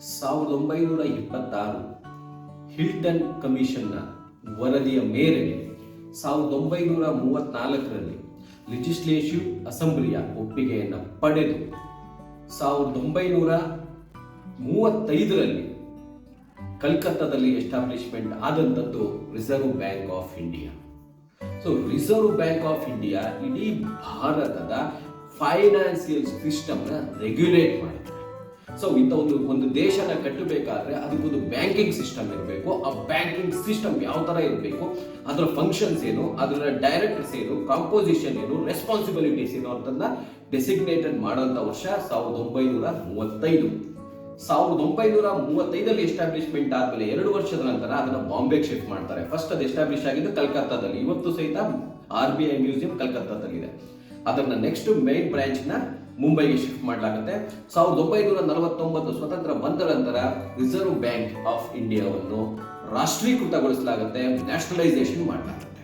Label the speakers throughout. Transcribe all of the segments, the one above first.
Speaker 1: ಸಾವಿರದ ಒಂಬೈನೂರ ಇಪ್ಪತ್ತಾರು ಹಿಲ್ಟನ್ ಕಮಿಷನ್ನ ವರದಿಯ ಮೇರೆಗೆ ಸಾವಿರದ ಒಂಬೈನೂರ ಮೂವತ್ನಾಲ್ಕರಲ್ಲಿ ಲೆಜಿಸ್ಲೇಟಿವ್ ಅಸೆಂಬ್ಲಿಯ ಒಪ್ಪಿಗೆಯನ್ನು ಪಡೆದು ಸಾವಿರದ ಒಂಬೈನೂರ ಮೂವತ್ತೈದರಲ್ಲಿ ಕಲ್ಕತ್ತಾದಲ್ಲಿ establishment ಆದಂಥದ್ದು Reserve Bank of India. So Reserve Bank of India ಇಡೀ ಭಾರತದ ಫೈನಾನ್ಸಿಯಲ್ ಸಿಸ್ಟಮ್ನ ರೆಗ್ಯುಲೇಟ್ ಮಾಡುತ್ತೆ ಸೊ ಇಂಥ ಒಂದು ಒಂದು ದೇಶನ ಕಟ್ಟಬೇಕಾದ್ರೆ ಅದಕ್ಕೊಂದು ಬ್ಯಾಂಕಿಂಗ್ ಸಿಸ್ಟಮ್ ಇರಬೇಕು. ಆ ಬ್ಯಾಂಕಿಂಗ್ ಸಿಸ್ಟಮ್ ಯಾವ ತರ ಇರಬೇಕು? ಅದರ ಫಂಕ್ಷನ್ಸ್ ಏನು? ಅದರ ಡೈರೆಕ್ಟರ್ಸ್ ಏನು? ಕಾಂಪೋಸಿಷನ್ ಏನು? ರೆಸ್ಪಾನ್ಸಿಬಿಲಿಟೀಸ್ ಏನು? ಅಂತನ್ನ ಡೆಸಿಗ್ನೇಟೆಡ್ ಮಾಡೋಂಥ ವರ್ಷ ಸಾವಿರದ ಒಂಬೈನೂರ ಮೂವತ್ತೈದು. ಸಾವಿರದ ಒಂಬೈನೂರ ಮೂವತ್ತೈದಲ್ಲಿ ಎಸ್ಟಾಬ್ಲಿಷ್ಮೆಂಟ್ ಆದ್ಮೇಲೆ ಎರಡು ವರ್ಷದ ನಂತರ ಅದನ್ನ ಬಾಂಬೆಗೆ ಶಿಫ್ಟ್ ಮಾಡ್ತಾರೆ. ಫಸ್ಟ್ ಅದು ಎಸ್ಟಾಬ್ಲಿಷ್ ಆಗಿದ್ದು ಕಲ್ಕತ್ತಾದಲ್ಲಿ. ಇವತ್ತು ಸಹಿತ ಆರ್ ಬಿ ಐ ಮ್ಯೂಸಿಯಂ ಕಲ್ಕತ್ತಾದಲ್ಲಿದೆ. ಅದನ್ನ ನೆಕ್ಸ್ಟ್ ಮೇನ್ ಬ್ರಾಂಚ್ನ ಮುಂಬೈಗೆ ಶಿಫ್ಟ್ ಮಾಡಲಾಗುತ್ತೆ. ಸಾವಿರದ ಒಂಬೈನೂರ ನಲವತ್ತೊಂಬತ್ತು ಸ್ವತಂತ್ರ ಬಂದ ನಂತರ ರಿಸರ್ವ್ ಬ್ಯಾಂಕ್ ಆಫ್ ಇಂಡಿಯಾವನ್ನು ರಾಷ್ಟ್ರೀಕೃತಗೊಳಿಸಲಾಗುತ್ತೆ, ನ್ಯಾಷನಲೈಸೇಷನ್ ಮಾಡಲಾಗುತ್ತೆ.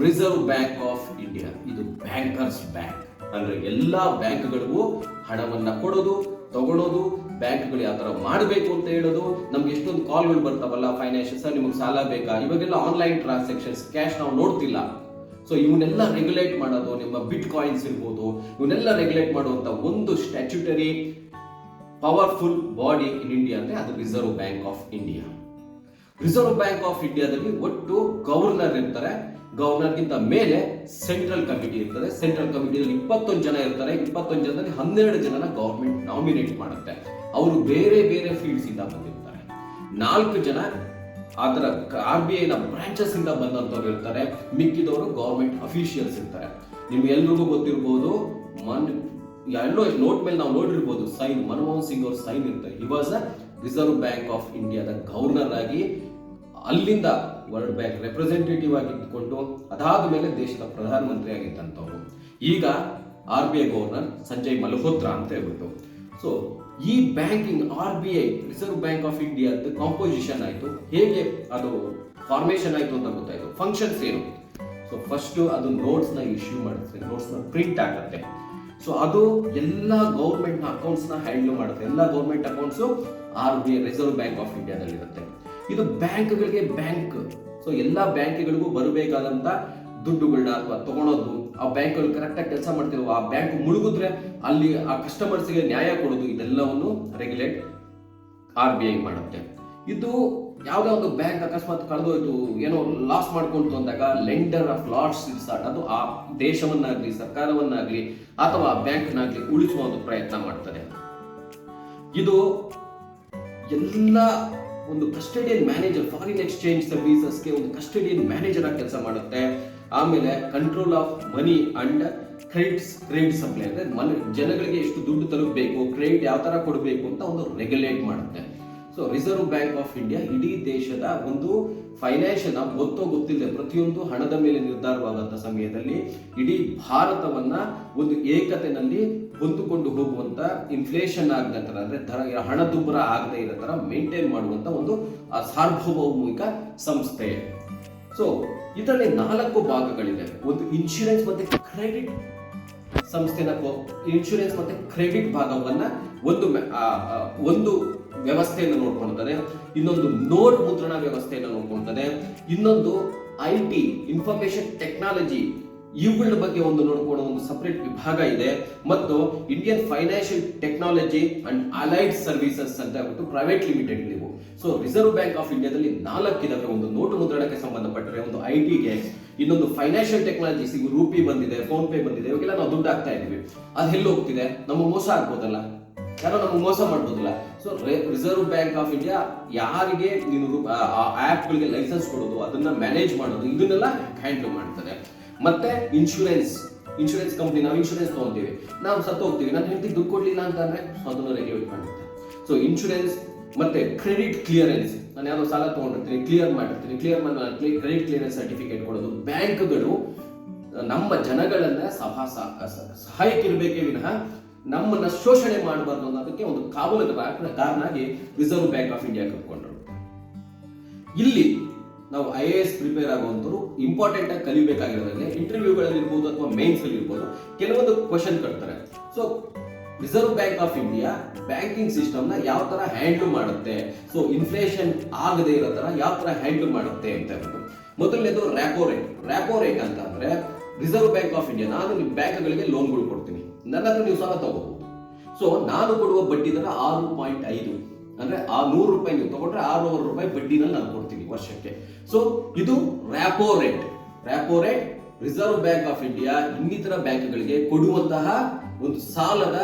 Speaker 1: ರಿಸರ್ವ್ ಬ್ಯಾಂಕ್ ಆಫ್ ಇಂಡಿಯಾ, ಇದು ಬ್ಯಾಂಕರ್ಸ್ ಬ್ಯಾಂಕ್. ಅಂದ್ರೆ ಎಲ್ಲಾ ಬ್ಯಾಂಕ್ಗಳಿಗೂ ಹಣವನ್ನ ಕೊಡೋದು ತಗೊಳ್ಳೋದು ಬ್ಯಾಂಕ್ಗಳು ಯಾವ ತರ ಮಾಡಬೇಕು ಅಂತ ಹೇಳೋದು. ನಮ್ಗೆ ಎಷ್ಟೊಂದು ಕಾಲ್ಗಳು ಬರ್ತಾವಲ್ಲ ಫೈನಾನ್ಷಿಯಲ್ ಸರ್ ನಿಮಗೆ ಸಾಲ ಬೇಕಾ? ಇವಾಗೆಲ್ಲ ಆನ್ಲೈನ್ ಟ್ರಾನ್ಸಾಕ್ಷನ್ಸ್ ಕ್ಯಾಶ್ ನಾವು ನೋಡ್ತಿಲ್ಲ. ಸೊ ಇವನ್ನೆಲ್ಲ ರೆಗ್ಯುಲೇಟ್ ಮಾಡೋದು, ನಿಮ್ಮ ಬಿಟ್ ಕಾಯಿನ್ಸ್ ಇರ್ಬೋದು, ಇವನ್ನೆಲ್ಲ ರೆಗ್ಯುಲೇಟ್ ಮಾಡುವಂತ ಒಂದು statutory powerful body in India ಅಂದ್ರೆ ಅದು reserve bank of India reserve bank of ಇಂಡಿಯಾದಲ್ಲಿ ಒಟ್ಟು ಗವರ್ನರ್ ಇರ್ತಾರೆ. ಗವರ್ನರ್ಗಿಂತ ಮೇಲೆ ಸೆಂಟ್ರಲ್ ಕಮಿಟಿ ಇರ್ತದೆ. ಸೆಂಟ್ರಲ್ ಕಮಿಟಿಯಲ್ಲಿ ಇಪ್ಪತ್ತೊಂದು ಜನ ಇರ್ತಾರೆ. ಇಪ್ಪತ್ತೊಂದು ಜನದಲ್ಲಿ ಹನ್ನೆರಡು ಜನನ ಗವರ್ಮೆಂಟ್ ನಾಮಿನೇಟ್ ಮಾಡುತ್ತೆ. ಅವರು ಬೇರೆ ಬೇರೆ ಫೀಲ್ಡ್ಸ್ ಇಂದ ಬಂದಿರ್ತಾರೆ. ನಾಲ್ಕು ಜನ ಅದರ ಆರ್ ಬಿ ಐನ ಬ್ರಾಂಚಸ್ ಇಂದ ಬಂದಂತವ್ರು ಇರ್ತಾರೆ. ಮಿಕ್ಕಿದವರು ಗೌರ್ಮೆಂಟ್ ಅಫಿಷಿಯಲ್ಸ್ ಇರ್ತಾರೆ. ನಿಮ್ಗೆ ಎಲ್ರಿಗೂ ಗೊತ್ತಿರ್ಬೋದು, ಮನ್ ಎಲ್ಲೋ ನೋಟ್ ಮೇಲೆ ನಾವು ನೋಡಿರ್ಬೋದು ಸೈನ್ ಮನಮೋಹನ್ ಸಿಂಗ್ ಅವ್ರ ಸೈನ್ ಇರ್ತಾರೆ he was a Reserve Bank of ಇಂಡಿಯಾದ ಗವರ್ನರ್ ಆಗಿ ಅಲ್ಲಿಂದ ವರ್ಲ್ಡ್ ಬ್ಯಾಂಕ್ ರೆಪ್ರೆಸೆಂಟೇಟಿವ್ ಆಗಿ ಇದ್ಕೊಂಡು ಅದಾದ ಮೇಲೆ ದೇಶದ ಪ್ರಧಾನಮಂತ್ರಿ ಆಗಿದ್ದಂಥವ್ರು. ಈಗ R B I governor Sanjay Malhotra ಅಂತ ಹೇಳ್ಬಿಟ್ಟು. ಸೊ ಈ banking, RBI Reserve Bank of ಇಂಡಿಯಾದ ಕಾಂಪೋಸಿಷನ್ ಆಯಿತು. ಹೇಗೆ ಅದು ಫಾರ್ಮೇಷನ್ ಆಯಿತು ಅಂತ ಗೊತ್ತಾಯ್ತು. ಫಂಕ್ಷನ್ಸ್ ಏನು? ಸೊ ಫಸ್ಟ್ ಅದು ನೋಟ್ಸ್ನ ಇಶ್ಯೂ ಮಾಡುತ್ತೆ. ನೋಟ್ಸ್ನ ಪ್ರಿಂಟ್ ಆಗುತ್ತೆ. ಸೊ ಅದು ಎಲ್ಲ ಗೌರ್ಮೆಂಟ್ನ ನ ಅಕೌಂಟ್ಸ್ನ ಹ್ಯಾಂಡಲ್ ಮಾಡುತ್ತೆ. ಎಲ್ಲ government accounts RBI Reserve Bank of ಇಂಡಿಯಾದಲ್ಲಿ ಇರುತ್ತೆ ಇದು ಬ್ಯಾಂಕ್ಗಳಿಗೆ ಬ್ಯಾಂಕ್. ಸೊ ಎಲ್ಲ ಬ್ಯಾಂಕ್ಗಳಿಗೂ ಬರಬೇಕಾದಂತ ದುಡ್ಡುಗಳನ್ನ ಅಥವಾ ತಗೊಳೋದು ಆ ಬ್ಯಾಂಕ್ಗಳು ಕರೆಕ್ಟಾಗಿ ಕೆಲಸ ಮಾಡ್ತಿರೋ ಆ ಬ್ಯಾಂಕ್ ಮುಳುಗಿದ್ರೆ ಅಲ್ಲಿ ಆ ಕಸ್ಟಮರ್ಸ್ಗೆ ನ್ಯಾಯ ಕೊಡೋದು ಇದೆಲ್ಲವನ್ನು ರೆಗ್ಯುಲೇಟ್ ಆರ್ ಬಿ ಐ ಮಾಡುತ್ತೆ. ಇದು ಯಾವುದೇ ಒಂದು ಬ್ಯಾಂಕ್ ಅಕಸ್ಮಾತ್ ಕಳೆದೋಯ್ತು, ಏನೋ ಲಾಸ್ ಮಾಡ್ಕೊಂತು ಅಂದಾಗ ಲೆಂಡರ್ ಆಫ್ ಲಾಸ್ ಸ್ಟಾರ್ಟ್ ಅದು ಆ ದೇಶವನ್ನಾಗ್ಲಿ, ಸರ್ಕಾರವನ್ನಾಗ್ಲಿ ಅಥವಾ ಬ್ಯಾಂಕ್ನಾಗ್ಲಿ ಉಳಿಸುವ ಒಂದು ಪ್ರಯತ್ನ ಮಾಡ್ತದೆ. ಇದು ಎಲ್ಲ ಒಂದು ಕಸ್ಟಡಿಯನ್ ಮ್ಯಾನೇಜರ್ ಫಾರಿನ್ ಎಕ್ಸ್ಚೇಂಜ್ ಸರ್ವಿಸಸ್ಗೆ ಒಂದು ಕಸ್ಟಡಿಯನ್ ಮ್ಯಾನೇಜರ್ ಆಗಿ ಕೆಲಸ ಮಾಡುತ್ತೆ. ಆಮೇಲೆ control of money and credits credit supply ಅಂದ್ರೆ ಮನೆ, ಜನಗಳಿಗೆ ಎಷ್ಟು ದುಡ್ಡು ತಲುಪಬೇಕು ಕ್ರೆಡಿಟ್ ಯಾವ ತರ ಕೊಡಬೇಕು ಅಂತ ಒಂದು ರೆಗ್ಯುಲೇಟ್ ಮಾಡುತ್ತೆ. So Reserve Bank of India ಇಡೀ ದೇಶದ ಒಂದು ಫೈನಾನ್ಷಿಯಲ್ ಗೊತ್ತೋ ಗೊತ್ತಿಲ್ಲದೆ ಪ್ರತಿಯೊಂದು ಹಣದ ಮೇಲೆ ನಿರ್ಧಾರವಾದಂಥ ಸಮಯದಲ್ಲಿ ಇಡೀ ಭಾರತವನ್ನ ಒಂದು ಏಕತೆನಲ್ಲಿ ಹೊಂದಿಕೊಂಡು ಹೋಗುವಂತ ಇನ್ಫ್ಲೇಷನ್ ಆಗದ ತರ ಅಂದ್ರೆ ದರ ಹಣದುಬ್ಬರ ಆಗದೆ ಇರೋ ತರ ಮೇಂಟೈನ್ ಮಾಡುವಂತ ಒಂದು ಸಾರ್ವಭೌಮಿಕ ಸಂಸ್ಥೆ. ಸೊ ಇದರಲ್ಲಿ ನಾಲ್ಕು ಭಾಗಗಳಿದೆ ಒಂದು ಇನ್ಶೂರೆನ್ಸ್ ಮತ್ತೆ ಕ್ರೆಡಿಟ್ ಸಂಸ್ಥೆನ ಇನ್ಶೂರೆನ್ಸ್ ಮತ್ತೆ ಕ್ರೆಡಿಟ್ ಭಾಗವನ್ನ ಒಂದು ಒಂದು ವ್ಯವಸ್ಥೆಯನ್ನು ನೋಡ್ಕೊಳ್ತದೆ ಇನ್ನೊಂದು ನೋಟ್ ಮುದ್ರಣ ವ್ಯವಸ್ಥೆಯನ್ನು ನೋಡ್ಕೊಳ್ತದೆ ಇನ್ನೊಂದು ಐ ಟಿ ಇನ್ಫಾರ್ಮೇಶನ್ ಟೆಕ್ನಾಲಜಿ ಇವುಗಳ ಬಗ್ಗೆ ಒಂದು ನೋಡ್ಕೊಳ್ಳೋ ಒಂದು ಸಪರೇಟ್ ವಿಭಾಗ ಇದೆ. ಮತ್ತು Indian financial technology and allied services ಅಂತ ಹೇಳ್ಬಿಟ್ಟು ಪ್ರೈವೇಟ್ ಲಿಮಿಟೆಡ್ ನೀವು. ಸೊ ರಿಸರ್ವ್ ಬ್ಯಾಂಕ್ ಆಫ್ ಇಂಡಿಯಾದಲ್ಲಿ ನಾಲ್ಕಿದಾವೆ ಒಂದು ನೋಟು ಮುದ್ರಣಕ್ಕೆ ಸಂಬಂಧಪಟ್ಟರೆ ಒಂದು ಐ ಟಿಗೆ ಇನ್ನೊಂದು ಫೈನಾನ್ಷಿಯಲ್ ಟೆಕ್ನಾಲಜಿ ಈಗ ರೂಪಿ ಬಂದಿದೆ ಫೋನ್ ಪೇ ಬಂದಿದೆ, ಇವಾಗೆಲ್ಲ ನಾವು ದುಡ್ಡು ಹಾಕ್ತಾ ಇದೀವಿ ಅದು ಎಲ್ಲಿ ಹೋಗ್ತಿದೆ? ನಮಗೆ ಮೋಸ ಆಗ್ಬೋದಲ್ಲ? ಯಾರೋ ನಮ್ಗೆ ಮೋಸ ಮಾಡ್ಬೋದಿಲ್ಲ? So Reserve Bank of India ಯಾರಿಗೆ ನೀನು ಆ್ಯಪ್ಗಳಿಗೆ ಲೈಸೆನ್ಸ್ ಕೊಡೋದು, ಅದನ್ನ ಮ್ಯಾನೇಜ್ ಮಾಡೋದು, ಇದನ್ನೆಲ್ಲ ಹ್ಯಾಂಡಲ್ ಮಾಡ್ತದೆ. ಮತ್ತೆ ಇನ್ಶೂರೆನ್ಸ್ ಇನ್ಶೂರೆನ್ಸ್ ಕಂಪ್ನಿ ನಾವು ಇನ್ಶೂರೆನ್ಸ್ ತಗೊಂತೀವಿ. ನಾವು ಸತ್ತು ಹೋಗ್ತೀವಿ ನನ್ನ ಹೆಂಡತಿ ದುಡ್ಡು ಕೊಡ್ಲಿಲ್ಲ ಅಂತಂದ್ರೆ ಅದನ್ನ ರೆಗ್ಯುಲೇಟ್ ಮಾಡುತ್ತೆ ಸೊ ಇನ್ಶೂರೆನ್ಸ್ ಮತ್ತೆ ಕ್ರೆಡಿಟ್ ಕ್ಲಿಯರೆನ್ಸ್ ನಾನು ಯಾವ್ದೋ ಸಾಲ ತಗೊಂಡಿರ್ತೀನಿ ಕ್ಲಿಯರ್ ಮಾಡಿರ್ತೀನಿ. ಕ್ಲಿಯರ್ ಮಾಡಿ ಕ್ರೆಡಿಟ್ ಕ್ಲಿಯರೆನ್ಸ್ ಸರ್ಟಿಫಿಕೇಟ್ ಕೊಡೋದು. ಬ್ಯಾಂಕ್ಗಳು, ನಮ್ಮ ಜನಗಳನ್ನ ಸಭಾ ಇರಬೇಕೇ ವಿನಃ ನಮ್ಮನ್ನ ಶೋಷಣೆ ಮಾಡಬಾರ್ದು ಅನ್ನೋದಕ್ಕೆ ಒಂದು ಕಾವಲು ಕಾರಣ ಆಗಿ ರಿಸರ್ವ್ ಬ್ಯಾಂಕ್ ಆಫ್ ಇಂಡಿಯಾ ಕರ್ಕೊಂಡ್ರು ಇಲ್ಲಿ ನಾವು ಐ ಎ ಎಸ್ ಪ್ರಿಪೇರ್ ಆಗುವಂಥವ್ರು ಇಂಪಾರ್ಟೆಂಟ್ ಆಗಿ ಕಲಿಬೇಕಾಗಿರೋದ್ರಲ್ಲಿ ಇಂಟರ್ವ್ಯೂಗಳಲ್ಲಿ ಇರ್ಬೋದು ಅಥವಾ ಮೇನ್ಸ್ ಅಲ್ಲಿ ಇರ್ಬೋದು ಕೆಲವೊಂದು ಕ್ವಶನ್ ಕಟ್ತಾರೆ. So Reserve Bank of India banking ಸಿಸ್ಟಮ್ನ ಯಾವ ತರ ಹ್ಯಾಂಡಲ್ ಮಾಡುತ್ತೆ? ಸೊ ಇನ್ಫ್ಲೇಷನ್ ಆಗದೆ ಇರೋ ತರ ಯಾವ ತರ ಹ್ಯಾಂಡಲ್ ಮಾಡುತ್ತೆ ಅಂತ ಮೊದಲನೇದು ರ್ಯಾಪೋ ರೇಟ್ ರ್ಯಾಪೋ ರೇಟ್ ಅಂತ ಅಂದ್ರೆ ರಿಸರ್ವ್ ಬ್ಯಾಂಕ್ ಆಫ್ ಇಂಡಿಯಾ ನಾನು ನಿಮ್ಮ ಬ್ಯಾಂಕ್ಗಳಿಗೆ ಲೋನ್ಗಳು ಕೊಡ್ತೀನಿ. ನನ್ನ ನೀವು ಸಾಲ ತಗೋಬಹುದು. ಸೊ ನಾನು ಕೊಡುವ ಬಡ್ಡಿ ದರ ಆರು ಪಾಯಿಂಟ್ ಐದು. ಅಂದ್ರೆ ಆ ನೂರು ರೂಪಾಯಿ ನೀವು ತಗೊಂಡ್ರೆ ಆರ್ನೂರು ರೂಪಾಯಿ ಬಡ್ಡಿನಲ್ಲಿ ನಾನು ಕೊಡ್ತೀನಿ ವರ್ಷಕ್ಕೆ. ಸೊ ಇದು repo rate repo rate Reserve Bank of India ಇನ್ನಿತರ ಬ್ಯಾಂಕ್ಗಳಿಗೆ ಕೊಡುವಂತಹ ಒಂದು ಸಾಲದ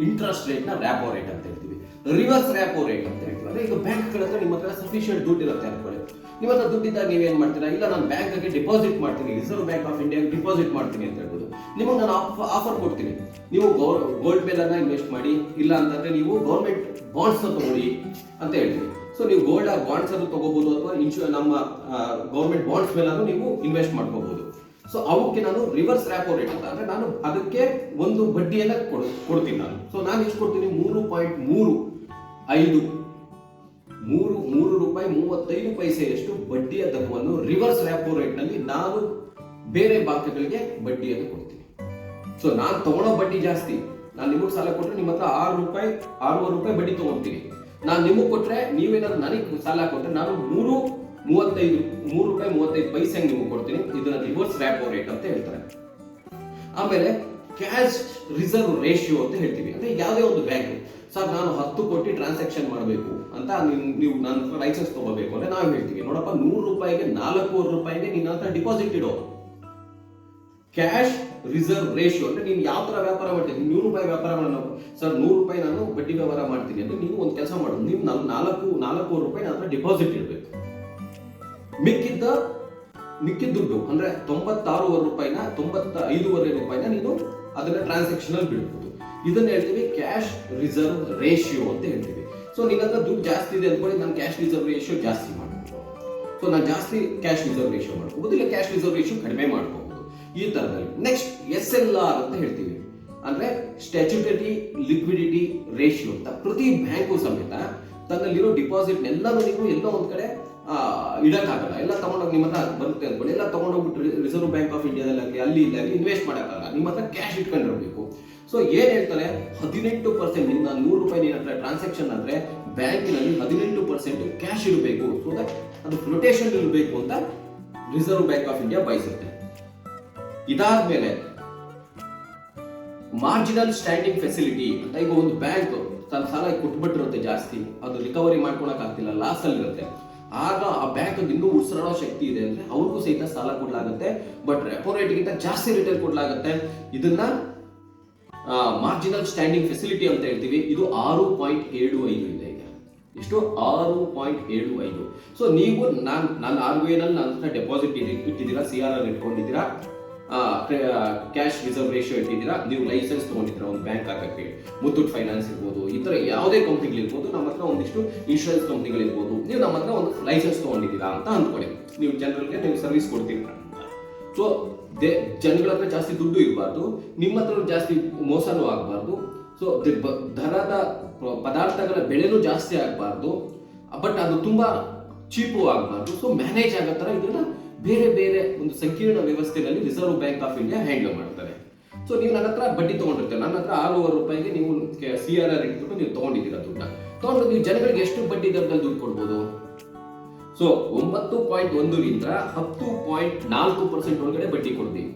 Speaker 1: ಇಂಟ್ರೆಸ್ಟ್ ರೇಟ್ನ ರ್ಯಾಪೋ ರೇಟ್ ಅಂತ ಹೇಳ್ತೀವಿ. ರಿವರ್ಸ್ ರ್ಯಾಪೋ ರೇಟ್ ಅಂತ ಹೇಳ್ತೀವಿ. ಅಂದ್ರೆ ಈಗ ಬ್ಯಾಂಕ್ಗಳ ಹತ್ರ ನಿಮ್ಮ ಹತ್ರ ದುಡ್ಡು ಇರುತ್ತೆ ಅನ್ಕೊಳ್ಳಿ ನಿಮ್ಮ ದುಡ್ಡಿದ್ದಾಗ ನೀವು ಏನ್ ಮಾಡ್ತೀರಾ? ಇಲ್ಲ, ನಾನು ಬ್ಯಾಂಕ್ಗೆ ಡಿಪಾಸಿಟ್ ಮಾಡ್ತೀನಿ. ರಿಸರ್ವ್ ಬ್ಯಾಂಕ್ ಆಫ್ ಇಂಡಿಯಾಗೆ ಡಿಪಾಸಿಟ್ ಮಾಡ್ತೀನಿ ಅಂತ ಹೇಳ್ಬೋದು. ನಿಮಗೆ ನಾನು ಆಫರ್ ಕೊಡ್ತೀನಿ. ನೀವು ಗೋಲ್ಡ್ ಮೇಲನ್ನ ಇನ್ವೆಸ್ಟ್ ಮಾಡಿ, ಇಲ್ಲ ಅಂತಂದ್ರೆ ನೀವು ಗೌರ್ಮೆಂಟ್ ಬಾಂಡ್ಸ್ ತಗೊಳ್ಳಿ ಅಂತ ಹೇಳ್ತೀನಿ. ಸೊ ನೀವು ಗೋಲ್ಡ್ ಆ ಬಾಂಡ್ಸ್ ಅನ್ನು ತಗೋಬಹುದು ಅಥವಾ ಇನ್ಶೂ ನಮ್ಮ ಗೌರ್ಮೆಂಟ್ ಬಾಂಡ್ಸ್ ಮೇಲಾದ್ರೂ ನೀವು ಇನ್ವೆಸ್ಟ್ ಮಾಡ್ಕೋಬಹುದು. ಸೊ ಅವಕ್ಕೆ ನಾನು ರಿವರ್ಸ್ ರ್ಯಾಪೋ ರೇಟ್ ಅಂತ. ಅಂದ್ರೆ ನಾನು ಅದಕ್ಕೆ ಒಂದು ಬಡ್ಡಿಯನ್ನ ಕೊಡ್, ಕೊಡ್ತೀನಿ ನಾನು. ಸೊ ನಾನು ಎಷ್ಟು ಕೊಡ್ತೀನಿ? ಮೂರು ಪಾಯಿಂಟ್ ಮೂರು ಐದು. ಮೂರು ಮೂರು ರೂಪಾಯಿ, ಮೂವತ್ತೈದು ಪೈಸೆಯಷ್ಟು ಬಡ್ಡಿಯ ದರವನ್ನು ರಿವರ್ಸ್ ರ್ಯಾಪೋ ರೇಟ್ನಲ್ಲಿ ನಾನು ಬೇರೆ ಬ್ಯಾಂಕ್ಗಳಿಗೆ ಬಡ್ಡಿಯನ್ನು ಕೊಡ್ತೀನಿ. ಸೊ ನಾನು ತಗೊಳ್ಳೋ ಬಡ್ಡಿ ಜಾಸ್ತಿ. ನಾನು ನಿಮಗೆ ಸಾಲ ಕೊಟ್ಟರೆ ನಿಮ್ಮ ಹತ್ರ ಆರು ರೂಪಾಯಿ, ಆರೂವರೆ ರೂಪಾಯಿ ಬಡ್ಡಿ ತಗೊಂತೀನಿ ನಾನು ನಿಮಗೆ ಕೊಟ್ಟರೆ ನೀವೇನಾದ್ರು ನನಗೆ ಸಾಲ ಕೊಟ್ಟರೆ ನಾನು ಮೂರು, ಮೂವತ್ತೈದು, ಮೂರು ರೂಪಾಯಿ, ಮೂವತ್ತೈದು ಪೈಸೆ ನಿಮಗೆ ಕೊಡ್ತೀನಿ. ಇದನ್ನ ರಿವರ್ಸ್ ರ್ಯಾಪೋ ರೇಟ್ ಅಂತ ಹೇಳ್ತಾರೆ. ಆಮೇಲೆ ಕ್ಯಾಶ್ ರಿಸರ್ವ್ ರೇಷಿಯೋ ಅಂತ ಹೇಳ್ತೀವಿ. ಅಂದ್ರೆ ಯಾವುದೇ ಒಂದು ಬ್ಯಾಂಕ್ ಸರ್, ನಾನು ಹತ್ತು ಕೋಟಿ ಟ್ರಾನ್ಸಾಕ್ಷನ್ ಮಾಡಬೇಕು ಅಂತ ನೀವು ನೀವು ನನ್ನ ಲೈಸೆನ್ಸ್ ತಗೋಬೇಕು ಅಂದ್ರೆ ನಾವು ಹೇಳ್ತೀವಿ. ನೋಡಪ್ಪ, ನೂರು ರೂಪಾಯಿಗೆ ನಾಲ್ಕೂವರೆ ರೂಪಾಯಿಗೆ ನಿನ್ನ ಹತ್ರ ಡಿಪಾಸಿಟ್ ಇಡೋ. ಕ್ಯಾಶ್ ರಿಸರ್ವ್ ರೇಷಿಯೋ ಅಂದ್ರೆ ನೀನು ಯಾವ ತರ ವ್ಯಾಪಾರ ಮಾಡ್ತೀನಿ ನೂರು ರೂಪಾಯಿ ವ್ಯಾಪಾರ ಮಾಡೋಣ ಸರ್, ನೂರು ರೂಪಾಯಿ ನಾನು ಬಡ್ಡಿ ವ್ಯವಹಾರ ಮಾಡ್ತೀನಿ. ಅಂದ್ರೆ ನೀವು ಒಂದು ಕೆಲಸ ಮಾಡು. ನೀವು ನಾನು ನಾಲ್ಕು, ನಾಲ್ಕೂವರೆ ರೂಪಾಯಿ ನನ್ನ ಡಿಪಾಸಿಟ್ ಇಡಬೇಕು. ಮಿಕ್ಕಿದ್ದ ಮಿಕ್ಕಿದ ದುಡ್ಡು ಅಂದ್ರೆ ತೊಂಬತ್ತಾರೂವರೆ ರೂಪಾಯಿನ ತೊಂಬತ್ತ ಐದೂವರೆ ರೂಪಾಯಿನ ನೀನು ಅದನ್ನ ಟ್ರಾನ್ಸಾಕ್ಷನ್ ಅಲ್ಲಿ ಬಿಡ್ಬೋದು. ಇದನ್ನ ಹೇಳ್ತೀವಿ ಕ್ಯಾಶ್ ರಿಸರ್ವ್ ರೇಷಿಯೋ ಅಂತ ಹೇಳ್ತೀವಿ. ಸೊ ನಿನ್ನ ದುಡ್ಡು ಜಾಸ್ತಿ ಇದೆ ಅನ್ಕೊಳ್ಳಿ, ನಾನು ಕ್ಯಾಶ್ ರಿಸರ್ವ್ ರೇಷಿಯೋ ಜಾಸ್ತಿ ಮಾಡ್ಬೋದು ಸೊ ನಾನು ಜಾಸ್ತಿ ಕ್ಯಾಶ್ ರಿಸರ್ವ್ ರೇಷಿಯೋ ಮಾಡ್ಕೋಬಹುದು ಇಲ್ಲ ಕ್ಯಾಶ್ ರಿಸರ್ವ್ ರೇಷಿಯೋ ಕಡಿಮೆ ಮಾಡ್ಕೋಬಹುದು ಈ ತರದಲ್ಲಿ. ನೆಕ್ಸ್ಟ್ ಎಸ್ ಎಲ್ ಆರ್ ಅಂತ ಹೇಳ್ತೀವಿ. ಅಂದ್ರೆ ಸ್ಟ್ಯಾಚುಟರಿ ಲಿಕ್ವಿಡಿಟಿ ರೇಷಿಯೋ ಅಂತ. ಪ್ರತಿ ಬ್ಯಾಂಕು ಸಮೇತ ತನ್ನಲ್ಲಿರೋ ಡಿಪಾಸಿಟ್ ಎಲ್ಲನೂ ನೀವು ಎಲ್ಲೋ ಒಂದ್ ಕಡೆ ಇಡಕ್ಕಾಗಲ್ಲ. ಎಲ್ಲ ತಗೊಂಡೋಗಿ ನಿಮ್ಮ ಹತ್ರ ಬರುತ್ತೆ ಅಂದ್ಕೊಂಡು ಎಲ್ಲ ತಗೊಂಡೋಗ್ಬಿಟ್ಟು ರಿಸರ್ವ್ ಬ್ಯಾಂಕ್ ಆಫ್ ಇಂಡಿಯಾದಲ್ಲಿ ಅಲ್ಲಿ ಇಲ್ಲ ಇನ್ವೆಸ್ಟ್ ಮಾಡೋಕ್ಕಾಗಲ್ಲ. ನಿಮ್ಮ ಹತ್ರ ಕ್ಯಾಶ್ ಇಟ್ಕೊಂಡಿರಬೇಕು. ಸೊ ಏನ್ ಹೇಳ್ತಾರೆ? ಹದಿನೆಂಟು ಪರ್ಸೆಂಟ್ ನಿಮ್ಮ ನೂರು ರೂಪಾಯಿ ನಿನ್ನ ಹತ್ರ ಟ್ರಾನ್ಸಾಕ್ಷನ್ ಆದ್ರೆ ಬ್ಯಾಂಕಿನಲ್ಲಿ ಹದಿನೆಂಟು ಪರ್ಸೆಂಟ್ ಕ್ಯಾಶ್ ಇರಬೇಕು ಸೊ ದಟ್ ಅದು ಫ್ಲೊಟೇಷನ್ ಇರಬೇಕು ಅಂತ ರಿಸರ್ವ್ ಬ್ಯಾಂಕ್ ಆಫ್ ಇಂಡಿಯಾ ಬಯಸುತ್ತೆ. ಇದಾದ್ಮೇಲೆ ಮಾರ್ಜಿನಲ್ ಸ್ಟ್ಯಾಂಡಿಂಗ್ ಫೆಸಿಲಿಟಿ ಅಂತ ಈಗ ಒಂದು ಬ್ಯಾಂಕ್ ತನ್ನ ಸಾಲ ಕೊಟ್ಬಿಟ್ಟಿರುತ್ತೆ ಜಾಸ್ತಿ. ಅದು ರಿಕವರಿ ಮಾಡ್ಕೊಳಕ್ ಆಗ್ತಿಲ್ಲ ಲಾಸ್ ಅಲ್ಲಿ ಇರುತ್ತೆ ಆಗ ಆ ಬ್ಯಾಂಕ್ ನಿಮಗೂ ಉಸಿರಾಡೋ ಶಕ್ತಿ ಇದೆ ಅಂದ್ರೆ ಅವ್ರಿಗೂ ಸಹಿತ ಸಾಲ ಕೊಡ್ಲಾಗುತ್ತೆ. ಬಟ್ ರೆಪೋ ರೇಟ್ಗಿಂತ ಜಾಸ್ತಿ ರಿಟರ್ನ್ ಕೊಡ್ಲಾಗುತ್ತೆ. ಇದನ್ನ ಮಾರ್ಜಿನಲ್ ಸ್ಟ್ಯಾಂಡಿಂಗ್ ಫೆಸಿಲಿಟಿ ಅಂತ ಹೇಳ್ತೀವಿ. ಇದು ಆರು ಪಾಯಿಂಟ್ ಏಳು ಐದು ಇದೆ ಈಗ. ಎಷ್ಟು? ಆರು ಪಾಯಿಂಟ್ ಏಳು ಐದು. ಸೊ ನೀವು ನಾನು, ನನ್ನ ಆರ್ ಬಿ ಐನಲ್ಲಿ ನನ್ನ ಡೆಪಾಸಿಟ್ ಇಟ್ಟಿದ್ದೀರಾ? ಸಿ ಆರ್ ಆರ್ ಇಟ್ಕೊಂಡಿದ್ದೀರಾ? ಕ್ಯಾಶ್ ರಿಸರ್ವ್ ರೇಷಿಯೋ ಇಟ್ಟಿದ್ದೀರಾ? ನೀವು ಲೈಸೆನ್ಸ್ ತೊಗೊಂಡಿದ್ದೀರಾ, ಒಂದು ಬ್ಯಾಂಕ್ ಹಾಕಕ್ಕೆ ಮುತ್ತೂಟ್ ಫೈನಾನ್ಸ್ ಇರ್ಬೋದು, ಈ ಥರ ಯಾವುದೇ ಕಂಪ್ನಿಗಳಿರ್ಬೋದು ನಮ್ಮ ಹತ್ರ ಒಂದಿಷ್ಟು ಇನ್ಶೂರೆನ್ಸ್ ಕಂಪ್ನಿಗಳಿರ್ಬೋದು ನೀವು ನಮ್ಮ ಹತ್ರ ಒಂದು ಲೈಸೆನ್ಸ್ ತೊಗೊಂಡಿದ್ದೀರಾ ಅಂತ ಅಂದ್ಕೊಳ್ಳಿ. ನೀವು ಜನರಲ್ಗೆ ನೀವು ಸರ್ವಿಸ್ ಕೊಡ್ತೀರಾ ಸೊ ದೇ, ಜನಗಳ ಹತ್ರ ಜಾಸ್ತಿ ದುಡ್ಡು ಇರಬಾರ್ದು, ನಿಮ್ಮ ಹತ್ರ ಜಾಸ್ತಿ ಮೋಸನೂ ಆಗಬಾರ್ದು. ಸೊ ದರದ ಪದಾರ್ಥಗಳ ಬೆಲೆನೂ ಜಾಸ್ತಿ ಆಗಬಾರ್ದು. ಬಟ್ ಅದು ತುಂಬಾ ಚೀಪು ಆಗಬಾರ್ದು. ಸೊ ಮ್ಯಾನೇಜ್ ಆಗೋ ಥರ ಇದನ್ನ ಬೇರೆ ಬೇರೆ ಒಂದು ಸಂಕೀರ್ಣ ವ್ಯವಸ್ಥೆಯಲ್ಲಿ Reserve Bank of India handle ಮಾಡ್ತಾರೆ. ಸೊ ನೀವು ನನ್ನ ಹತ್ರ ಬಡ್ಡಿ ತಗೊಂಡಿರ್ತೀರ. ನನ್ನ ಹತ್ರ ಆರೂವರೆ ರೂಪಾಯಿಗೆ ನೀವು ಸಿ ಆರ್ ಆರ್ ಇಟ್ಬಿಟ್ಟು ನೀವು ತಗೊಂಡಿದ್ದೀರ ದುಡ್ಡ ತಗೊಂಡು ನೀವು ಜನಗಳಿಗೆ ಎಷ್ಟು ಬಡ್ಡಿ ದರದಲ್ಲಿ ದುಡ್ಡು ಕೊಡ್ಬೋದು? ಸೊ ಒಂಬತ್ತು ಪಾಯಿಂಟ್ ಒಂದರಿಂದ ಹತ್ತು ಪಾಯಿಂಟ್ ನಾಲ್ಕು ಪರ್ಸೆಂಟ್ ಒಳಗಡೆ ಬಡ್ಡಿ ಕೊಡ್ತೀವಿ.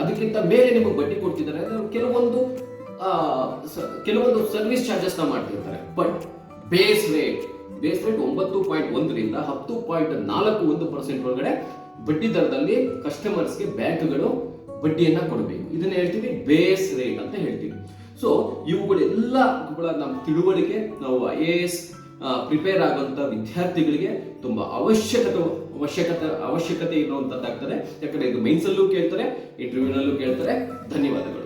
Speaker 1: ಅದಕ್ಕಿಂತ ಮೇಲೆ ನಿಮಗೆ ಬಡ್ಡಿ ಕೊಡ್ತಿದ್ದಾರೆ ಕೆಲವೊಂದು ಕೆಲವೊಂದು ಸರ್ವಿಸ್ ಚಾರ್ಜಸ್ನ ಮಾಡ್ತಿರ್ತಾರೆ. But base rate base rate ಒಂಬತ್ತು ಪಾಯಿಂಟ್ ಒಂದರಿಂದ ಹತ್ತು ಪಾಯಿಂಟ್ ನಾಲ್ಕು ಒಂದು ಪರ್ಸೆಂಟ್ ಒಳಗಡೆ ಬಡ್ಡಿ ದರದಲ್ಲಿ ಕಸ್ಟಮರ್ಸ್ಗೆ ಬ್ಯಾಂಕ್ಗಳು ಬಡ್ಡಿಯನ್ನ ಕೊಡಬೇಕು. ಇದನ್ನ ಹೇಳ್ತೀವಿ ಬೇಸ್ ರೇಟ್ ಅಂತ ಹೇಳ್ತೀವಿ. ಸೊ ಇವುಗಳೆಲ್ಲ ನಮ್ಮ ತಿಳುವಳಿಕೆ, ನಾವು ಐ ಎ ಎಸ್ ಪ್ರಿಪೇರ್ ಆಗುವಂತ ವಿದ್ಯಾರ್ಥಿಗಳಿಗೆ ತುಂಬಾ ಅವಶ್ಯಕತೆ ಅವಶ್ಯಕತೆ ಅವಶ್ಯಕತೆ ಇರುವಂತದ್ದಾಗ್ತದೆ. ಯಾಕಂದ್ರೆ ಇದು ಮೈನ್ಸಲ್ಲೂ ಕೇಳ್ತಾರೆ ಇಂಟರ್ವ್ಯೂನಲ್ಲೂ ಕೇಳ್ತಾರೆ. ಧನ್ಯವಾದಗಳು.